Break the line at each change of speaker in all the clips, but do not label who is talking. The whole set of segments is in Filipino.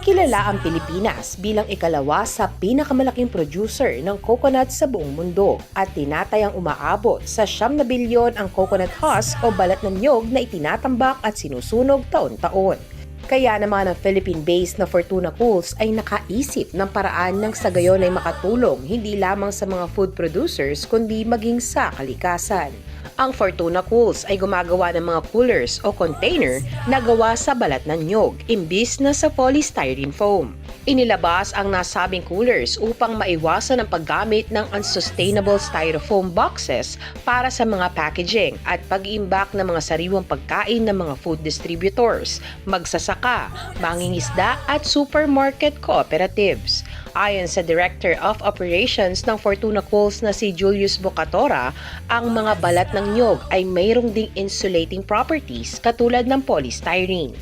Kilala ang Pilipinas bilang ikalawa sa pinakamalaking producer ng coconut sa buong mundo at tinatayang umaabot sa siyam na bilyon ang coconut husk o balat ng nyog na itinatambak at sinusunog taon-taon. Kaya naman ang Philippine-based na Fortuna Cools ay nakaisip ng paraan ng sa gayon ay makatulong hindi lamang sa mga food producers kundi maging sa kalikasan. Ang Fortuna Cools ay gumagawa ng mga coolers o container na gawa sa balat ng nyog imbis na sa polystyrene foam. Inilabas ang nasabing coolers upang maiwasan ang paggamit ng unsustainable styrofoam boxes para sa mga packaging at pag-iimbak ng mga sariwang pagkain ng mga food distributors, magsasaka, mangingisda at supermarket cooperatives. Ayon sa Director of Operations ng Fortuna Cools na si Julius Bocatora, ang mga balat ng nyog ay mayroong ding insulating properties katulad ng polystyrene.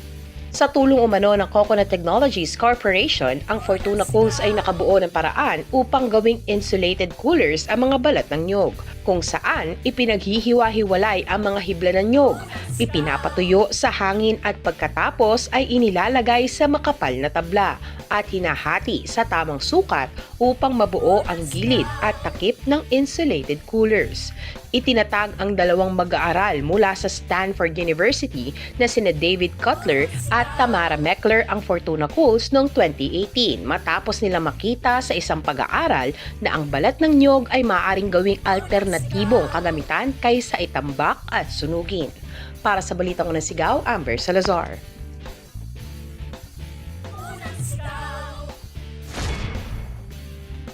Sa tulong umano ng Coconut Technologies Corporation, ang Fortuna Cools ay nakabuo ng paraan upang gawing insulated coolers ang mga balat ng nyog, kung saan ipinaghihiwa-hiwalay ang mga hibla ng nyog, ipinapatuyo sa hangin at pagkatapos ay inilalagay sa makapal na tabla at hinahati sa tamang sukat upang mabuo ang gilid at takip ng insulated coolers. Itinatag ang dalawang mag-aaral mula sa Stanford University na sina David Cutler at Tamara Meckler ang Fortuna Cools noong 2018 matapos nila makita sa isang pag-aaral na ang balat ng nyog ay maaaring gawing alternatibong kagamitan kaysa itambak at sunugin. Para sa Balitang Unang Sigaw, Amber Salazar.